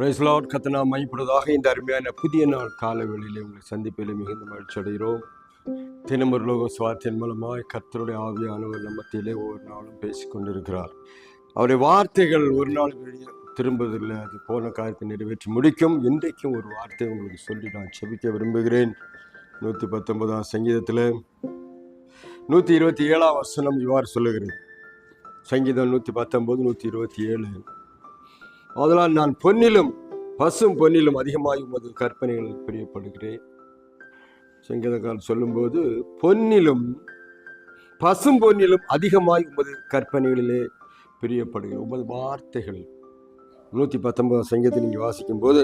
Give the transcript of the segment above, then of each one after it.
ரைஸ்லாட் கத்தனா மைப்படுவதாக இந்த அருமையான புதிய நாள் கால உங்களை சந்திப்பில் மிகுந்த மகிழ்ச்சி அடைகிறோம். தினமர் லோக சுவார்த்தின் மூலமாக கத்தருடைய ஆவியானவர் நம்ம ஒவ்வொரு நாளும் பேசிக்கொண்டிருக்கிறார் அவருடைய வார்த்தைகள் ஒரு நாள் வெளியே திரும்புவதில்லை அது போன காரியத்தை நிறைவேற்றி முடிக்கும். இன்றைக்கும் ஒரு வார்த்தை உங்களுக்கு சொல்லி நான் செபிக்க விரும்புகிறேன். நூற்றி பத்தொன்பதாம் சங்கீதத்தில் நூற்றி இருபத்தி ஏழாம் வசனம் இவ்வாறு சொல்லுகிறது. சங்கீதம் நூற்றி பத்தொம்போது நூற்றி இருபத்தி ஏழு. அதனால் நான் பொன்னிலும் பசும் பொன்னிலும் அதிகமாய் உமது கற்பனைகளில் பிரியப்படுகிறேன். சங்கீதக்காரர் சொல்லும்போது பொன்னிலும் பசும் பொன்னிலும் அதிகமாய் உமது கற்பனைகளிலே பிரியப்படுகிறேன். உமது வார்த்தைகள். நூற்றி பத்தொன்பதாம் சங்கீதத்தை நீங்கள் வாசிக்கும் போது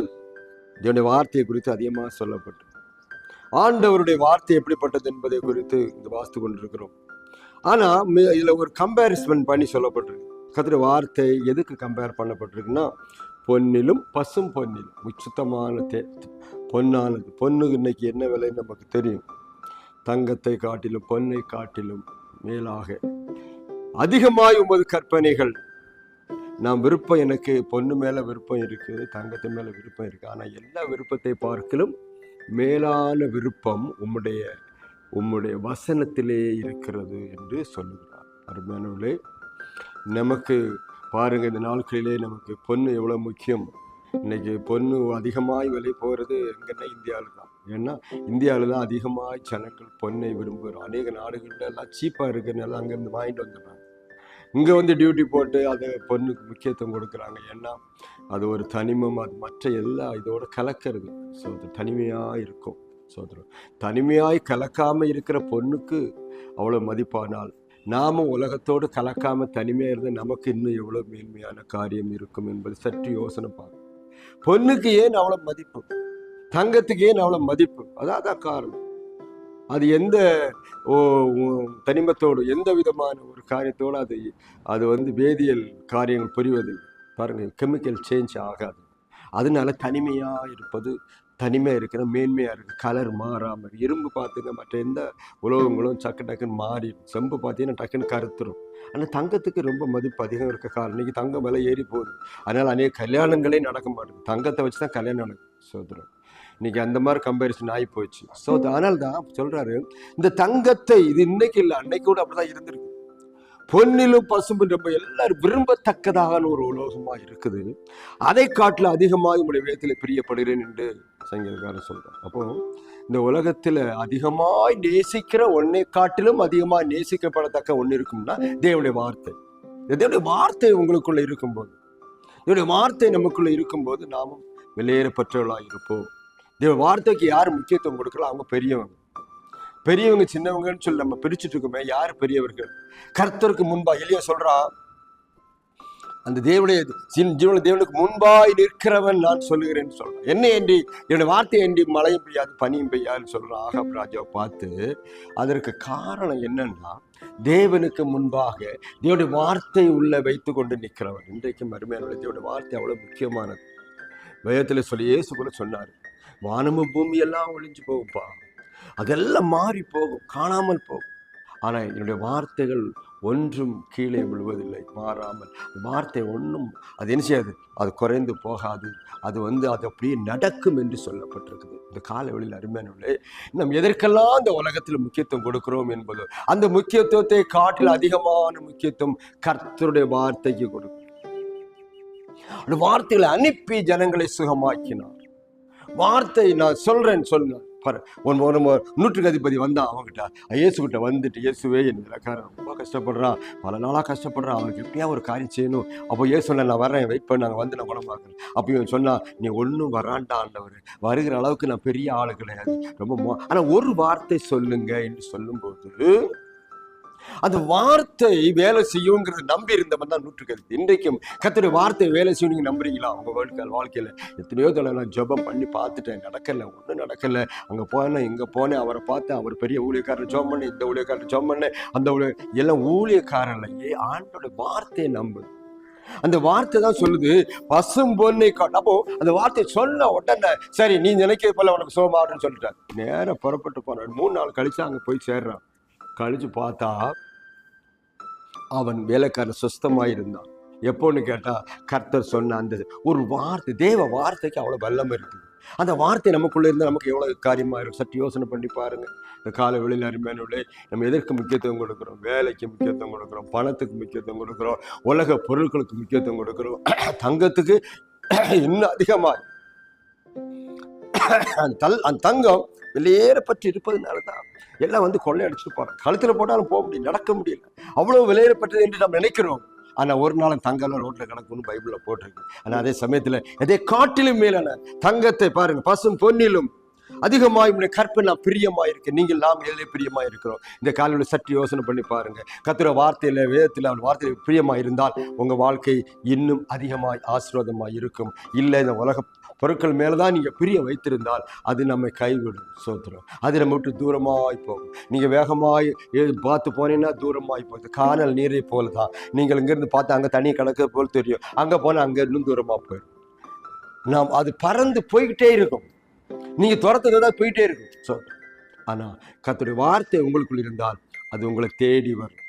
இதனுடைய வார்த்தையை குறித்து அதிகமாக சொல்லப்பட்டு ஆண்டவருடைய வார்த்தை எப்படிப்பட்டது என்பதை குறித்து இந்த வாசித்து கொண்டிருக்கிறோம். ஆனால் இதில் ஒரு கம்பேரிசன் பண்ணி சொல்லப்பட்டிருக்கு. கத்திர வார்த்தை எதுக்கு கம்பேர் பண்ணப்பட்டிருக்குன்னா பொன்னிலும் பசும் பொன்னிலும் சுத்தமான தே பொன்னானது. பொண்ணுக்கு இன்னைக்கு என்ன விலைன்னு நமக்கு தெரியும். தங்கத்தை காட்டிலும் பொன்னை காட்டிலும் மேலாக. அதிகமாய் உமது கற்பனைகள். நான் விருப்பம் எனக்கு பொண்ணு மேலே விருப்பம் இருக்குது தங்கத்து மேலே விருப்பம் இருக்குது ஆனால் எல்லா விருப்பத்தை பார்க்கலும் மேலான விருப்பம் உம்முடைய உம்முடைய வசனத்திலே இருக்கிறது என்று சொல்லுகிறார். அருமையானவர்களே நமக்கு பாருங்கள் இந்த நாட்களிலே நமக்கு பொண்ணு எவ்வளோ முக்கியம். இன்னைக்கு பொண்ணு அதிகமாக விலை போகிறது எங்கன்னா இந்தியாவில் தான் ஏன்னா இந்தியாவில் தான் அதிகமாக ஜனங்கள் பொண்ணை விரும்புகிறோம் அநேக நாடுகளில் எல்லாம் சீப்பாக இருக்குன்னு அங்கேருந்து வாங்கிட்டு வந்துடுறாங்க. இங்கே வந்து டியூட்டி போட்டு அதை பொண்ணுக்கு முக்கியத்துவம் கொடுக்குறாங்க. ஏன்னா அது ஒரு தனிமம் அது மற்ற எல்லா இதோட கலக்கிறது. ஸோ அது தனிமையாக இருக்கும் சோதரம் தனிமையாய் கலக்காமல் இருக்கிற பொண்ணுக்கு அவ்வளோ மதிப்பானால் நாமும் உலகத்தோடு கலக்காமல் தனிமையாக இருந்து நமக்கு இன்னும் எவ்வளோ மேன்மையான காரியம் இருக்கும் என்பது சற்று யோசனை பார்க்கும் பொண்ணுக்கு ஏன் அவ்வளோ மதிப்பு? தங்கத்துக்கு ஏன் அவ்வளோ மதிப்பு? அதான் அதான் காரணம். அது எந்த ஓ தனிமத்தோடு எந்த விதமான ஒரு காரியத்தோடு அது அது வந்து வேதியியல் காரியங்கள் புரிவது பாருங்கள் கெமிக்கல் சேஞ்ச் ஆகாது. அதனால தனிமையாக இருப்பது தனிமையாக இருக்கிற மேன்மையாக இருக்குது கலர் மாறாமல் இரும்பு பார்த்துங்க மற்ற எந்த உலோகங்களும் சக்கு டக்குன்னு மாறிடும் செம்பு பார்த்தீங்கன்னா டக்குன்னு கருத்துரும். ஆனால் தங்கத்துக்கு ரொம்ப மதிப்பு அதிகம் இருக்க காரணம் இன்னைக்கு தங்கம் விலை ஏறி போகுது. அதனால் அநேக கல்யாணங்களே நடக்க மாட்டேங்குது. தங்கத்தை வச்சு தான் கல்யாணம் நடக்குது சோதரம் இன்னைக்கு அந்த மாதிரி கம்பேரிசன் ஆகி போச்சு. ஸோ அதனால தான் சொல்றாரு இந்த தங்கத்தை இது இன்னைக்கு இல்லை அன்னைக்கு கூட அப்படிதான் இருந்திருக்கு. பொன்னிலும் பசும்பு ரொம்ப எல்லாரும் விரும்பத்தக்கதான ஒரு உலோகமா இருக்குது. அதை காட்டில் அதிகமாக உங்களுடைய வேதத்தில் பிரியப்படுகிறேன் என்று சங்கீதக்காரர் சொல்றார் அப்போ இந்த உலகத்தில் அதிகமாக நேசிக்கிற ஒன்னை காட்டிலும் அதிகமாக நேசிக்கப்படத்தக்க ஒன்று இருக்கும்னா தேவனுடைய வார்த்தை. தேவனுடைய வார்த்தை உங்களுக்குள்ளே இருக்கும்போது தேவனுடைய வார்த்தை நமக்குள்ளே இருக்கும்போது நாமும் வெளியேறப்பற்றவர்களாக இருப்போம். தேவ வார்த்தைக்கு யார் முக்கியத்துவம் கொடுக்கலாம் அவங்க பெரியவங்க. பெரியவங்க சின்னவங்கன்னு சொல்லி நம்ம பிரிச்சுட்டு இருக்கோமே யார் பெரியவர்கள்? கர்த்தருக்கு முன்பா எளிய சொல்கிறான் அந்த தேவனுடைய சின் ஜீவன தேவனுக்கு முன்பாய் நிற்கிறவன் நான் சொல்லுகிறேன் சொல்றேன். என்ன என்று என்னுடைய வார்த்தை என்று மழையும் பெய்யாது பனியும் பெய்யாதுன்னு சொல்றான் ஆகப் ராஜாவை பார்த்து அதற்கு காரணம் என்னன்னா தேவனுக்கு முன்பாக தேவனுடைய வார்த்தை உள்ள வைத்து கொண்டு நிற்கிறவன் இன்றைக்கு மருமையான தேவனுடைய வார்த்தை அவ்வளோ முக்கியமானது. வேதத்தில் சொல்லி இயேசு கூட சொன்னார் வானமும் பூமி எல்லாம் ஒளிஞ்சு போகும்பா. அதெல்லாம் மாறி போகும் காணாமல் போகும். ஆனால் என்னுடைய வார்த்தைகள் ஒன்றும் கீழே விழுவதில்லை மாறாமல். வார்த்தை ஒன்றும் அது என்ன செய்யாது? அது குறைந்து போகாது. அது வந்து அது அப்படியே நடக்கும் என்று சொல்லப்பட்டிருக்குது. இந்த காலவெளியில் அருமையானவர்களே நம் எதற்கெல்லாம் இந்த உலகத்தில் முக்கியத்துவம் கொடுக்கிறோம் என்பது அந்த முக்கியத்துவத்தை காட்டில் அதிகமான முக்கியத்துவம் கர்த்தருடைய வார்த்தைக்கு கொடுக்கும். அந்த வார்த்தைகளை அனுப்பி ஜனங்களை சுகமாக்கினார். வார்த்தை நான் சொல்றேன் சொன்னார் பாரு ஒன் ஒரு நூற்றுக்கு அதிபதி வந்தான் அவன்கிட்ட இயேசுகிட்ட வந்துட்டு இயேசுவே என் இலக்காரன் ரொம்ப கஷ்டப்படுறான். பல நாளாக கஷ்டப்படுறான். அவனுக்கு எப்படியா ஒரு காரியம் செய்யணும்? அப்போ இயேசு நான் வரேன் வெயிட் பண்ண நாங்கள் வந்து நான் குணமாக்குறேன் அப்போ இவன் சொன்னா நீ ஒன்றும் வராண்டா ஆண்டவர். வருகிற அளவுக்கு நான் பெரிய ஆளு கிடையாது. ரொம்ப ஆனால் ஒரு வார்த்தை சொல்லுங்க என்று சொல்லும்போது அந்த வார்த்தை வேலை செய்யுங்கிறத நம்பி இருந்தவன் தான் நூற்றுக்கருத்து இன்றைக்கும் கர்த்தருடைய வார்த்தை வேலை செய்யும் நீங்க நம்புறீங்களா? உங்க வாழ்க்கை வாழ்க்கையில எத்தனையோ தடவை நான் ஜெபம் பண்ணி பார்த்துட்டேன். நடக்கல ஒன்றும் நடக்கல. அங்க போனேன் இங்க போனேன் அவரை பார்த்தேன். அவர் பெரிய ஊழியக்காரர் ஜோம் பண்ணேன். இந்த ஊழியக்காரர் ஜோம் பண்ணேன். அந்த ஊழிய எல்லாம் ஊழியக்காரர்லையே ஆண்டோட வார்த்தையை நம்பு. அந்த வார்த்தை தான் சொல்லுது பசும் பொன்னை அப்போ அந்த வார்த்தை சொன்ன உடனே சரி நீ நினைக்கிறது போல உனக்கு சோமாடுன்னு சொல்லிட்டார். நேரம் புறப்பட்டு போனான் மூணு நாள் கழிச்சு அங்க போய் சேர்றான். கழிச்சு பார்த்தா அவன் வேலைக்காரன் சுஸ்தமாயிருந்தான். எப்போன்னு கேட்டால் கர்த்தர் சொன்ன அந்த ஒரு வார்த்தை தேவ வார்த்தைக்கு அவ்வளோ வல்லமை இருக்குது. அந்த வார்த்தை நமக்குள்ளே இருந்தால் நமக்கு எவ்வளோ காரியமாக இருக்கும்? சற்று யோசனை பண்ணி பாருங்கள் இந்த கால வெளியில் அருமையானவர்களே நம்ம எதற்கு முக்கியத்துவம் கொடுக்குறோம்? வேலைக்கு முக்கியத்துவம் கொடுக்குறோம் பணத்துக்கு முக்கியத்துவம் கொடுக்குறோம் உலக பொருட்களுக்கு முக்கியத்துவம் கொடுக்குறோம். தங்கத்துக்கு இன்னும் அதிகமாக அந்த தல் அந்த தங்கம் வெளியேறப்பட்டு இருப்பதுனால தான் எல்லாம் வந்து கொள்ளையடிச்சிட்டு போகிறோம் கழுத்தில் போட்டாலும் போக முடியும் நடக்க முடியல. அவ்வளோ வெளியேறப்பட்டது என்று நாம் நினைக்கிறோம். ஆனால் ஒரு நாளும் தங்கம்லாம் ரோட்டில் கிடக்கும்னு பைபிளில் போட்டிருக்கு. ஆனால் அதே சமயத்தில் அதே காட்டிலும் மேலான தங்கத்தை பாருங்கள் பசும் பொன்னிலும் அதிகமாக உடைய கற்பனை நான் பிரியமா இருக்கு நீங்கள் நாம் எதிலே பிரியமாக இருக்கிறோம் இந்த காலையில் சற்று யோசனை பண்ணி பாருங்கள் கத்துற வார்த்தையில் வேதத்தில் அவன் வார்த்தையில் பிரியமாக இருந்தால் உங்கள் வாழ்க்கை இன்னும் அதிகமாக ஆசீர்வாதமாய் இருக்கும். இல்லை இந்த உலக பொருட்கள் மேலே தான் நீங்கள் பிரிய வைத்திருந்தால் அது நம்மை கைவிடும் சோத்திரம். அது நம்ம விட்டு தூரமாய் போகும். நீங்கள் வேகமாய் பார்த்து போனீங்கன்னா தூரமாய் போகுது காணல் நீரை போல தான் நீங்கள் இங்கேருந்து பார்த்து அங்கே தண்ணி கிடக்க போல் தெரியும். அங்கே போனால் அங்கே இன்னும் தூரமாக போயிடும். நாம் அது பறந்து போய்கிட்டே இருக்கும். நீங்கள் துரத்துறதா போயிட்டே இருக்கும். ஸோ ஆனால் கத்துடைய வார்த்தை உங்களுக்குள் இருந்தால் அது உங்களை தேடி வரும்.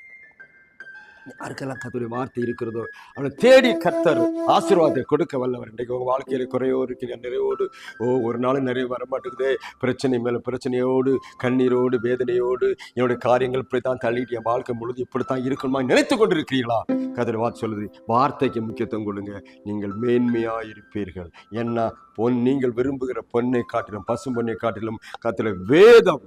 யாருக்கெல்லாம் கத்துடைய வார்த்தை இருக்கிறதோ அவனை தேடி கத்தர் ஆசீர்வாதத்தை கொடுக்க வல்லவர். இன்றைக்கு உங்கள் வாழ்க்கையில் குறையோ இருக்கிற நிறைவோடு ஓ ஒரு நாள் நிறைய வர மாட்டேங்குதே பிரச்சனை மேலே பிரச்சனையோடு கண்ணீரோடு வேதனையோடு என்னுடைய காரியங்கள் இப்படி தான் தள்ளிட்டு என் வாழ்க்கை முழுது இப்படி தான் இருக்கணுமா நினைத்து கொண்டு இருக்கிறீங்களா கதிர வார்த்தை சொல்லுது வார்த்தைக்கு முக்கியத்துவம் கொடுங்க. நீங்கள் மேன்மையாக இருப்பீர்கள் என்ன பொன் நீங்கள் விரும்புகிற பொண்ணை காட்டிலும் பசும் பொண்ணை காட்டிலும் கத்திர வேதம்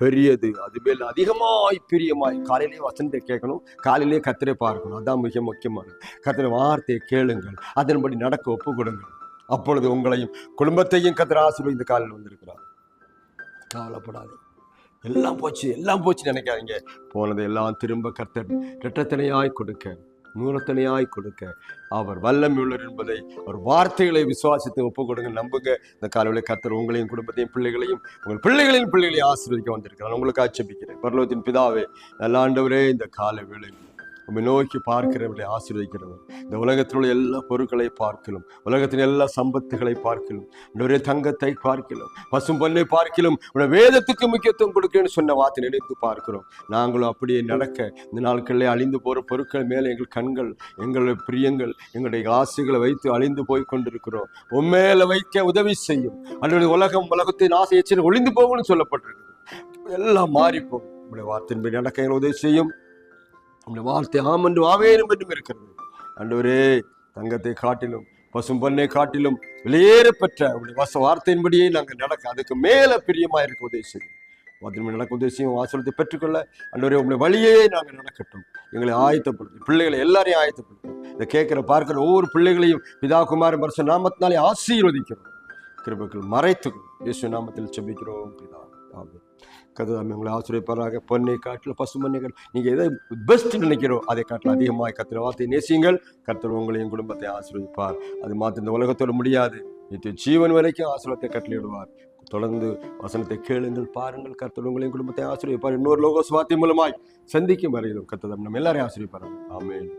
பெரியது. அது மேல் அதிகமாய் பிரியமாய். காலையிலே வசனத்தை கேட்கணும். காலையிலே கத்திரை பார்க்கணும். அதான் மிக முக்கியமான கத்திரை வார்த்தையை கேளுங்கள். அதன்படி நடக்க ஒப்பு கொடுங்கள் அப்பொழுது உங்களையும் குடும்பத்தையும் கத்திர ஆசீர்வதி இந்த காலையில் வந்திருக்கிறார் கவலைப்படாது. எல்லாம் போச்சு. எல்லாம் போச்சு நினைக்காதீங்க. போனது எல்லாம் திரும்ப கர்த்தர் இரட்டத்தனையாய் கொடுக்க. நூறத்தனையாய் கொடுக்க. அவர் வல்லமையுள்ளர் என்பதை அவர் வார்த்தைகளை விசுவாசித்து ஒப்புக் கொடுங்க நம்புங்க. இந்த காலையில் கத்தர் உங்களையும் குடும்பத்தையும் பிள்ளைகளையும் உங்கள் பிள்ளைகளின் பிள்ளைகளையும் ஆசீர்வதிக்க வந்திருக்கிறார். உங்களுக்கு ஆட்சேபிக்கிறேன் பரலோகத்தின் பிதாவே நல்லாண்டவரே இந்த கால வேளையில் உண்மை நோக்கி பார்க்கிறவர்களை ஆசீர்வதிக்கிறவர். இந்த உலகத்தில் உள்ள எல்லா பொருட்களை பார்க்கலாம் உலகத்தின் எல்லா சம்பத்துகளை பார்க்கலாம் இன்னொரு தங்கத்தை பார்க்கலாம் பசும் பொன்னை பார்க்கலாம் உடைய வேதத்துக்கு முக்கியத்துவம் கொடுக்கணும்னு சொன்ன வார்த்தை நினைத்து பார்க்கிறோம். நாங்களும் அப்படியே நடக்க இந்த நாட்களில் அழிந்து போகிற பொருட்கள் மேலே எங்கள் கண்கள் எங்களுடைய பிரியங்கள் எங்களுடைய ஆசைகளை வைத்து அழிந்து போய் கொண்டிருக்கிறோம். உண்மையில வைக்க உதவி செய்யும். அல்லது உலகம் உலகத்தின் ஆசை எச்சரிக்கை ஒளிந்து போகும்னு சொல்லப்பட்டிருக்கு எல்லாம் மாறிப்போம் உங்களுடைய வார்த்தையின்படி நடக்க எங்களை உதவி செய்யும். உங்களுடைய வார்த்தை ஆம் என்று ஆவேனும் என்றும் இருக்கிறது. அண்டவரே தங்கத்தை காட்டிலும் பசும் பொன்னை காட்டிலும் வெளியேறப்பெற்ற உங்களுடைய வச வார்த்தையின்படியே நாங்கள் நடக்க அதுக்கு மேலே பிரியமாக இருக்க உதவி செய்யும் வார்த்தையின்படி நடக்க உதவி செய்யும் வாசலத்தை பெற்றுக்கொள்ள அண்டவரே உங்களுடைய வழியே நாங்கள் நடக்கட்டும். எங்களை ஆயத்தப்படுத்தும். பிள்ளைகளை எல்லாரையும் ஆயத்தப்படுத்தும். இதை கேட்குற பார்க்குற ஒவ்வொரு பிள்ளைகளையும் பிதா குமார மரச நாமத்தினாலே ஆசீர்வதிக்கிறோம். கிருபக்கள் மறைத்துக்கும் இயேசு நாமத்தில் செபிக்கிறோம் பிதா. ஆகும் கதாமி உங்களை ஆசிரியப்பாராக பொன்னை காட்டில் பசு மண்ணை காட்டில் நீங்கள் எதை பெஸ்ட் நினைக்கிறோம் அதை காட்டில் அதிகமாக கத்திர வார்த்தை நேசியுங்கள். கர்த்தர் உங்களையும் குடும்பத்தை ஆசீர்வதிப்பார். அது மாத்திரம் இந்த உலகத்தோட முடியாது. நித்திய ஜீவன் வரைக்கும் ஆசீர்வாதத்தை கட்டளையிடுவார். தொடர்ந்து வசனத்தை கேளுங்கள் பாருங்கள். கர்த்தர் உங்களையும் குடும்பத்தை ஆசீர்வதிப்பார். இன்னொரு லோகோ சுவாத்தி மூலமாய் சந்திக்கும் வரையிலும் கர்த்தர் நம்ம எல்லாரையும் ஆசீர்வதிப்பார் ஆமென்.